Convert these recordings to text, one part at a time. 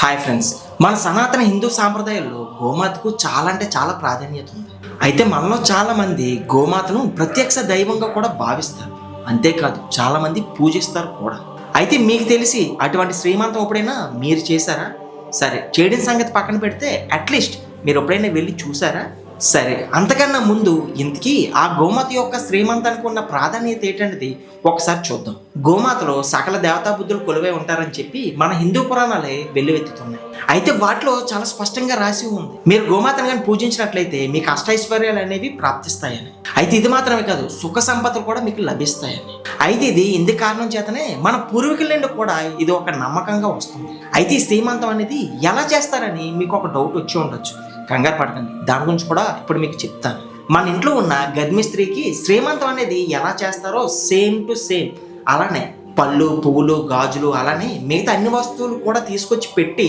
Hi friends మన సనాతన హిందూ సాంప్రదాయంలో గోమాతకు చాలా అంటే చాలా ప్రాధాన్యత ఉంది. అయితే మనలో చాలామంది గోమాతను ప్రత్యక్ష దైవంగా కూడా భావిస్తారు. అంతేకాదు చాలామంది పూజిస్తారు కూడా. అయితే మీకు తెలిసి అటువంటి శ్రీమంతం ఎప్పుడైనా మీరు చేశారా? సరే చేయడం సంగతి పక్కన పెడితే అట్లీస్ట్ మీరు ఎప్పుడైనా వెళ్ళి చూసారా సరే అంతకన్నా ముందు ఇంతకీ ఆ గోమాత యొక్క శ్రీమంతానికి ఉన్న ప్రాధాన్యత ఏంటనేది ఒకసారి చూద్దాం. గోమాతలో సకల దేవతా బుద్ధులు కొలువై ఉంటారని చెప్పి మన హిందూ పురాణాలే వెల్లువెత్తుతున్నాయి. అయితే వాటిలో చాలా స్పష్టంగా రాసి ఉంది. మీరు గోమాతను కానీ పూజించినట్లయితే మీకు అష్టైశ్వర్యాలు అనేవి ప్రాప్తిస్తాయని. అయితే ఇది మాత్రమే కాదు సుఖ సంపదలు కూడా మీకు లభిస్తాయని. అయితే ఇది ఇందు కారణం చేతనే మన పూర్వీకుల నుండి కూడా ఇది ఒక నమ్మకంగా వస్తుంది. అయితే ఈ శ్రీమంతం అనేది ఎలా చేస్తారని మీకు ఒక డౌట్ వచ్చి ఉండొచ్చు. కంగారు పడకండి. దాని గురించి కూడా ఇప్పుడు మీకు చెప్తాను. మన ఇంట్లో ఉన్న గర్భిణీ స్త్రీకి శ్రీమంతం అనేది ఎలా చేస్తారో సేమ్ టు సేమ్. అలానే పళ్ళు పువ్వులు గాజులు అలానే మిగతా అన్ని వస్తువులు కూడా తీసుకొచ్చి పెట్టి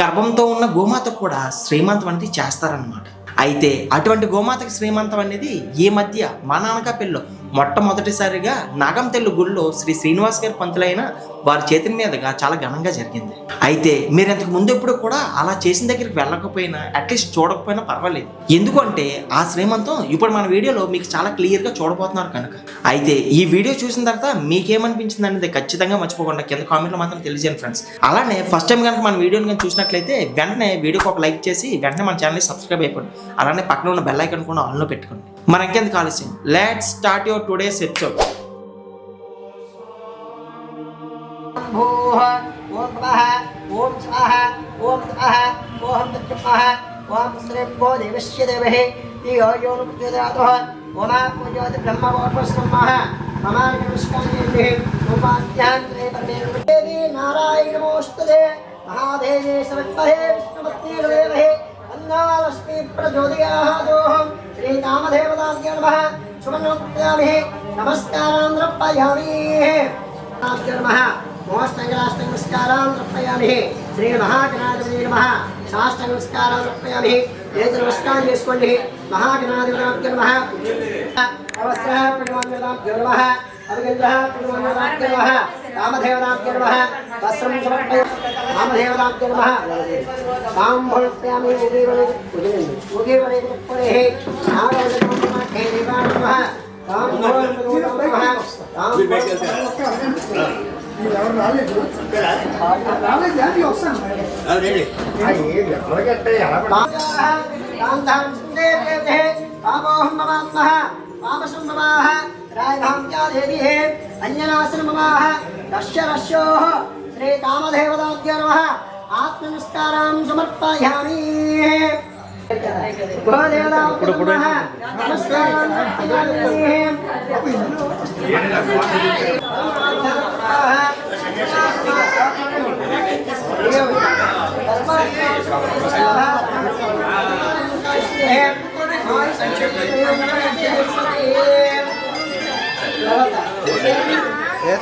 గర్భంతో ఉన్న గోమాతకు కూడా శ్రీమంతం అనేది చేస్తారనమాట అయితే అటువంటి గోమాతకి శ్రీమంతం అనేది ఈ మధ్య మా నాన్నకపల్లిలో మొట్టమొదటిసారిగా నాగంతెల్లు గుడిలో శ్రీ శ్రీనివాస్ గారి పంతులైన వారి చేతుల మీదుగా చాలా ఘనంగా జరిగింది. అయితే మీరు ఇంతకు ముందు ఎప్పుడు కూడా అలా చేసిన దగ్గరికి వెళ్ళకపోయినా అట్లీస్ట్ చూడకపోయినా పర్వాలేదు. ఎందుకంటే ఆ శ్రీమంతం ఇప్పుడు మన వీడియోలో మీకు చాలా క్లియర్గా చూడబోతున్నారు కనుక. అయితే ఈ వీడియో చూసిన తర్వాత మీకేమనిపించింది అనేది ఖచ్చితంగా మర్చిపోకుండా కింద కామెంట్లో మాత్రం తెలియజేయండి ఫ్రెండ్స్. అలానే ఫస్ట్ టైం కనుక మన వీడియోని కనుక చూసినట్లయితే వెంటనే వీడియోకి ఒక లైక్ చేసి వెంటనే మన ఛానల్ని సబ్స్క్రైబ్ అయిపోండి. అలానే పక్కన ఉన్న బెల్ ఐకన్ కూడా ఆన్లో పెట్టుకోండి. మనకెందుకు ఆలస్యం? Let start your today set ఓం స్వాహ ఓం స్వాహ ఓం స్వాహ ఓం శ్రీ గో దేవస్య దేవహే ఈ యోను పూజయాతో ఓనా పూజయతి బ్రహ్మ వాపస్మః మమా నమస్కారయేతి ఉపాధ్యాంత్రే పరమేశ్వరేది నారాయణమోస్తుదే మహాదేవేశ్వర విష్ణుమత్తే దేవహే నందాలక్ష్మీ ప్రచోదయాదోహ శ్రీ కామదేవతాభ్య నమ. సువర్ణోక్తామి నమస్కారాంధ్రపయామి నమ మోష్టంగరాష్టంగ నమస్కారాంధ్రపయామి శ్రీ మహాగణాధిపతి నమ. సాష్టంగ నమస్కారాంధ్రపయామి ఏది నమస్కారం చేసుకోండి. మహాగణాధిపతాభ్య నమ. అవసర పిడివాభ్య నమ. అభిగంధ్ర పిడివాభ్య నమ. कामधेवताभ्य नमः वस्त्रं समर्पय कामधेवताभ्य नमः काम्भोक्त्यामि उदीवनेपुरेः नागवदे देवाय नमः पापोऽहं ममात्मः पापसं ममाः रायधाम्या देवी हे अन्यनासनममाः दशरस्योः श्रीकामदेवताभ्य नमः आत्मनमस्कारां समर्पयामि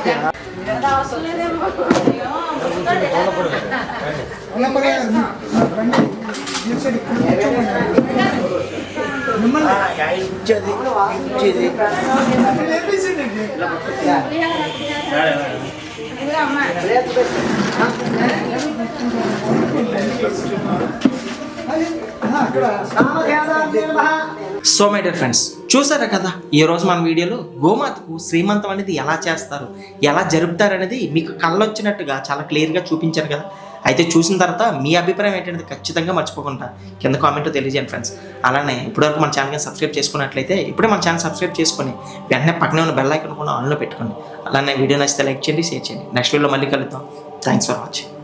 Yeah. అక్కడ సమర్పయామి నమస్కారం సో మై డియర్ ఫ్రెండ్స్ చూసారా కదా? ఈ రోజు మన వీడియోలో గోమాతకు శ్రీమంతం అనేది ఎలా చేస్తారు? ఎలా జరుపుతారు అనేది మీకు కళ్ళొచ్చినట్టుగా చాలా క్లియర్గా చూపించాను కదా. అయితే చూసిన తర్వాత మీ అభిప్రాయం ఏంటనేది ఖచ్చితంగా మర్చిపోకుండా కింద కామెంట్లో తెలియజేయండి ఫ్రెండ్స్ అలానే ఇప్పటివరకు మన ఛానల్ని సబ్స్క్రైబ్ చేసుకున్నట్లయితే ఇప్పుడే మన ఛానల్ సబ్స్క్రైబ్ చేసుకొని వెంటనే పక్కనే ఉన్న బెల్ ఐకన్ కూడా ఆన్లో పెట్టుకోండి. అలానే వీడియో నచ్చితే లైక్ చేయండి షేర్ చేయండి. నెక్స్ట్ వీడియోలో మళ్ళీ కలుద్దాం. Thanks for watching